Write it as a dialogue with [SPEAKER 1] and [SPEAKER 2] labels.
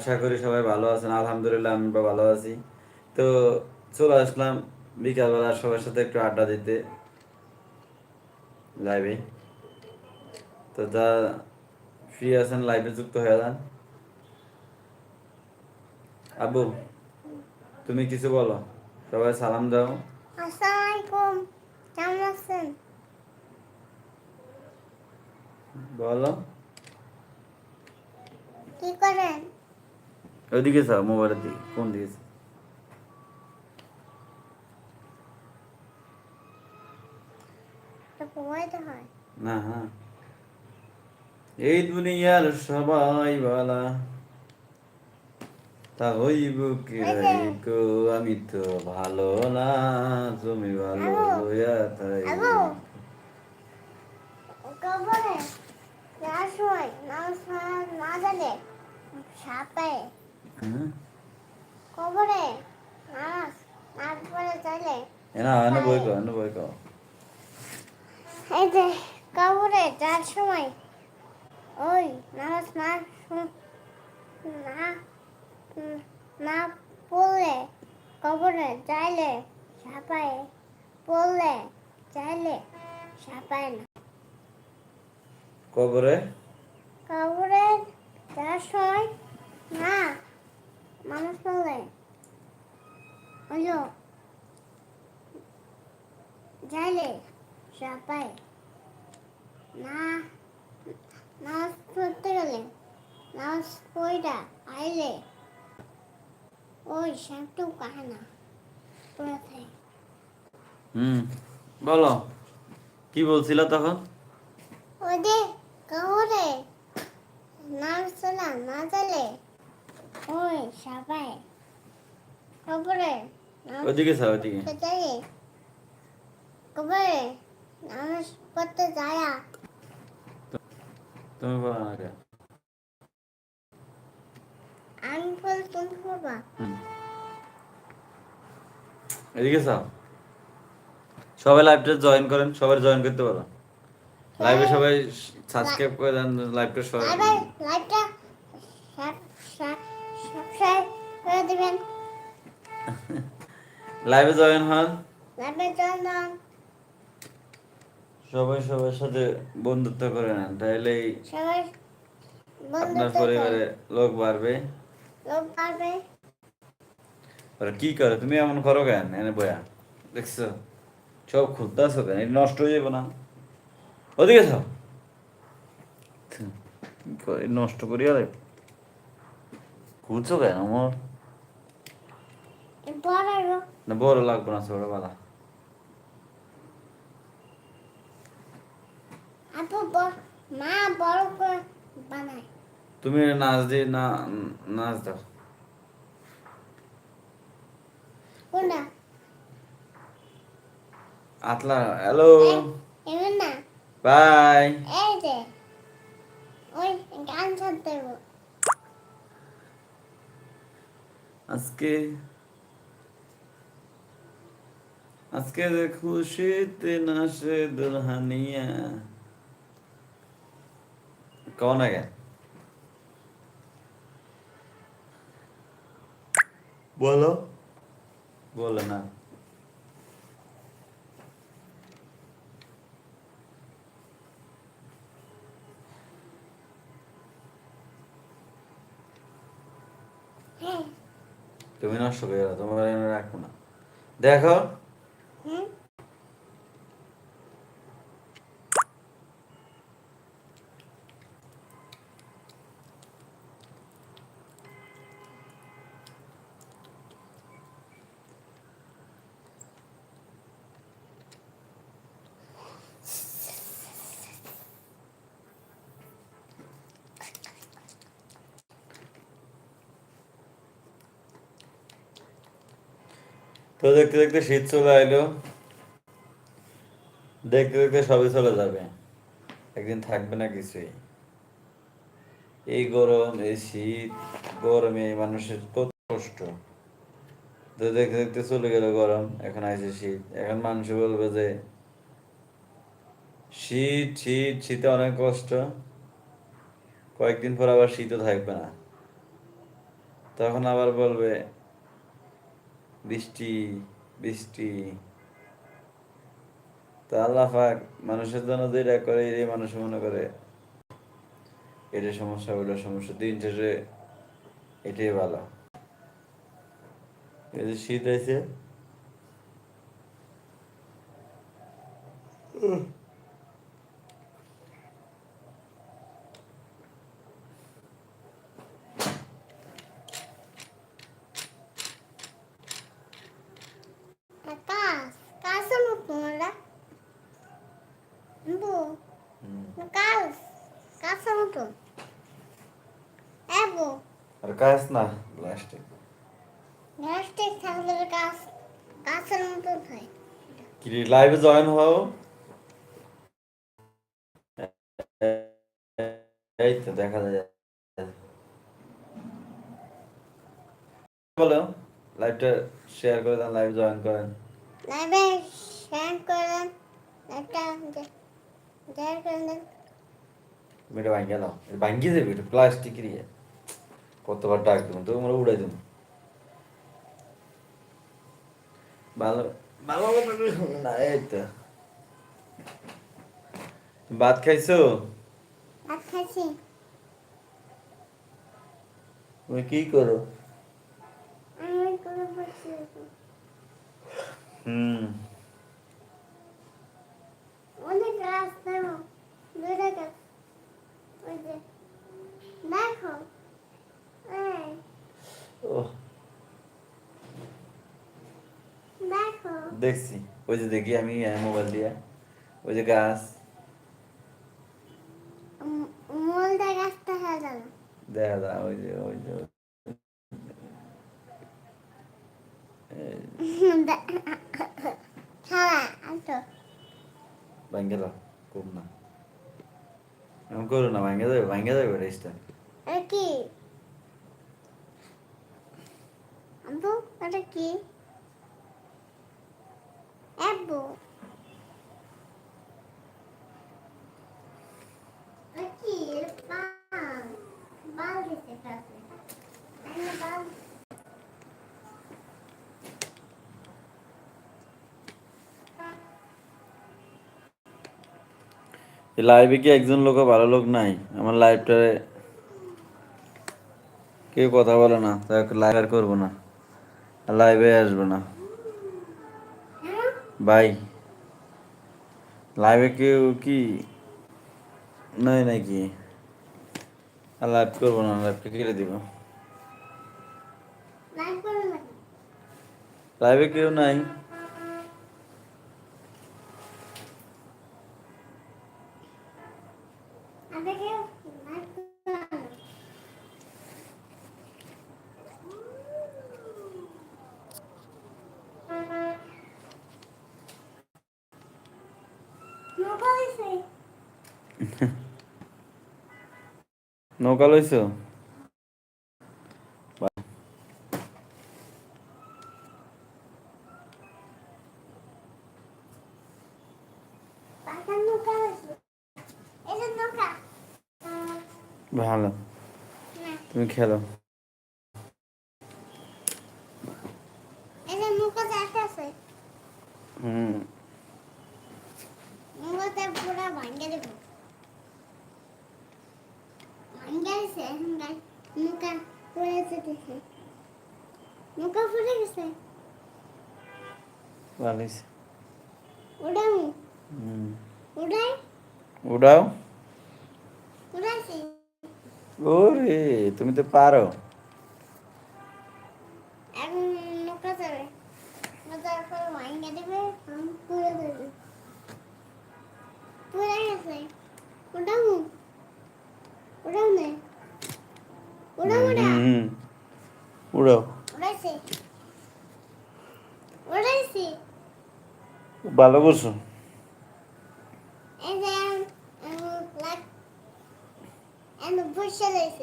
[SPEAKER 1] আশা করি সবাই ভালো আছেন। আলহামদুলিল্লাহ আমি ভালো আছি। তো চলে আসলাম বিকালবেলা সবার সাথে একটু আড্ডা দিতে লাইভে তো যা ফ্রি আছেন লাইভে যুক্ত হয়ে যান। আবু তুমি কিছু বলো? সবাই সালাম দাও।
[SPEAKER 2] আসসালামাইকুম কেমন আছেন?
[SPEAKER 1] বলো।
[SPEAKER 2] কি করেন?
[SPEAKER 1] ওইদিকে যাও মোবাইলের দিকে কোন দিকে না হ্যাঁ এই দুনিয়ার সবাই বলা। তা হইব কি আমি তো ভালো না। তুমি ভালো হইয়া তাই
[SPEAKER 2] কবরে না জানে সাপে? কবরে? নামাজ? না পড়ে
[SPEAKER 1] এনা এনা বই কো এনা বই কো
[SPEAKER 2] এই যে কবরে যাওয়ার সময় ওই নামাজ না না না পড়লে কবরে যাইলে সাপায় পড়লে চাইলে সাপায় না।
[SPEAKER 1] কবরে?
[SPEAKER 2] কবরে যাওয়ার সময় না মানুষ পড়লে হলো যাইলে সাপায় না নামাজ পড়তে গেলে নামাজ পড়া আইলে ওই শ্যাম্পু কাহে না
[SPEAKER 1] হুম বলো। কি বলছিলা তখন?
[SPEAKER 2] ওই যে কবরে নামাজ না চলে ওই সাপায় কবরে নামাজ
[SPEAKER 1] ওইদিকে যাও ওইদিকে
[SPEAKER 2] কবরে নামাজ পড়তে যায়।
[SPEAKER 1] তুমি বলো না
[SPEAKER 2] আমি বল তুমি পড়বা।
[SPEAKER 1] এদিকে যাও। সবাই লাইভটা জয়েন করেন সবাই জয়েন করতে পারো। লাইভে সবাই সাবস্ক্রাইব করে দেন লাইভটা সবাই
[SPEAKER 2] লাইভে লাইভটা সাবস্ক্রাইব করে দিবেন
[SPEAKER 1] লাইভে জয়েন হন।
[SPEAKER 2] লাইভে জয়েন
[SPEAKER 1] সবাই সবার সাথে বন্ধুত্ব করে নেন তাহলেই
[SPEAKER 2] সবাই
[SPEAKER 1] আপনার পরিবারে লোক বাড়বে।
[SPEAKER 2] লোক পাবে
[SPEAKER 1] ওরা কি করে? তুমি এমন করো কেন? এনে বয়া। দেখছ? সব খুঁজতেছো কেন? নষ্ট হয়ে যাবে না। ওদিকে যাও। নষ্ট করি আরে খুঁজছো কেন
[SPEAKER 2] বড়
[SPEAKER 1] না বড় লাগবে না ছোট বেলা।
[SPEAKER 2] আপু বড় মা বড় করে বানায়।
[SPEAKER 1] তুমি নাচ দিয়ে না নাচ দাও।
[SPEAKER 2] কোনটা?
[SPEAKER 1] আতলা হ্যালো।
[SPEAKER 2] এমন না।
[SPEAKER 1] বাই।
[SPEAKER 2] এই যে ওই গান ছাড়তে
[SPEAKER 1] আজকে আজকে খুশিতে নাশে দুলহানিয়া कौन है बोलो बोलो ना তুমি নষ্ট হয়ে গেলো তোমার রাখব না। দেখো। তো দেখতে দেখতে শীত চলে আইলো। দেখতে দেখতে সবই চলে যাবে। একদিন থাকবে না কিছুই। এই গরম, এই শীত, গরমে মানুষের কত কষ্ট। তো দেখতে দেখতে চলে গেল গরম, এখন আইছে শীত। এখন মানুষ বলবে যে, শীত শীত, শীতে অনেক কষ্ট। কয়েকদিন পর আবার শীতও থাকবে না। তখন আবার বলবে বৃষ্টি বৃষ্টি। তো আল্লাহ মানুষের জন্য যেটা করে এই মানুষ মনে করে। এটা সমস্যা ওটা সমস্যা। দিন শেষে এটাই ভালো। এই শীত আছে আর কাজ না প্লাস্টিক
[SPEAKER 2] Plastic থাকলে গাছ গাছের মতন হয়।
[SPEAKER 1] কি লাইভে জয়েন হও। এই তো দেখা যায়। বলো লাইভটা শেয়ার করে দেন লাইভ জয়েন করেন।
[SPEAKER 2] লাইভে শেয়ার করেন একটা শেয়ার করে
[SPEAKER 1] ভাঙ্গে দাও দেবে এটা প্লাস্টিকের ইয়ে কতবার ডাক দেবো তো আমরা উড়াই দেবো ভালো ভালো না এই তো ভাত খাইছো
[SPEAKER 2] ভাত খাইছি
[SPEAKER 1] তুমি কি করো
[SPEAKER 2] আমি করে
[SPEAKER 1] হুম
[SPEAKER 2] অনেক গাছ দেখো দুইটা গাছ ওই যে দেখো এই
[SPEAKER 1] ও
[SPEAKER 2] দেখো
[SPEAKER 1] দেখছি। ওই যে দেখি আমি মোবাইল দিয়ে। ওই যে গাছ।
[SPEAKER 2] হয়ে
[SPEAKER 1] দেখা যায় ওই যে ওই যে এই
[SPEAKER 2] ছাড়া আসো।
[SPEAKER 1] ভাঙ্গে দাও খুব না। এমন করো না ভাঙ্গে যাবে ভাঙ্গে যাবে
[SPEAKER 2] এটা কি? এটা কি?
[SPEAKER 1] লাইভে কি একজন লোক ভালো লোক নাই? আমার লাইভটারে কেউ কথা বলে না। লাইভ আর করব না। লাইভে আসব না। বাই লাইভে কেউ কি? নাই নাকি? লাইভ করব না লাইভটা কেটে দিব? লাইভে কেউ নাই
[SPEAKER 2] আগে লাইক করো না মোবাইল সে
[SPEAKER 1] নৌকা লইছো? ভালো। তুমি খেলো। হুম।
[SPEAKER 2] নৌকাতে ভাঙ্গে দেব। গেছে নৌকা পড়ে যেতেছে নৌকা পড়ে গেছে
[SPEAKER 1] হইছে।
[SPEAKER 2] উড়াও উড়াই
[SPEAKER 1] উড়াও
[SPEAKER 2] উড়াইছি
[SPEAKER 1] ওরে তুমি তো পারো
[SPEAKER 2] এখন নৌকা যাবে নৌকার পর ভাঙ্গে দেবে আমি পুড়ে দেবে পুড়ে গেছে উড়াও উড়াও না উড়াও উড়া
[SPEAKER 1] হুম, উড়াও
[SPEAKER 2] উড়াইছি উড়াইছি
[SPEAKER 1] ভালো করছ
[SPEAKER 2] And then, um, like, and the bush is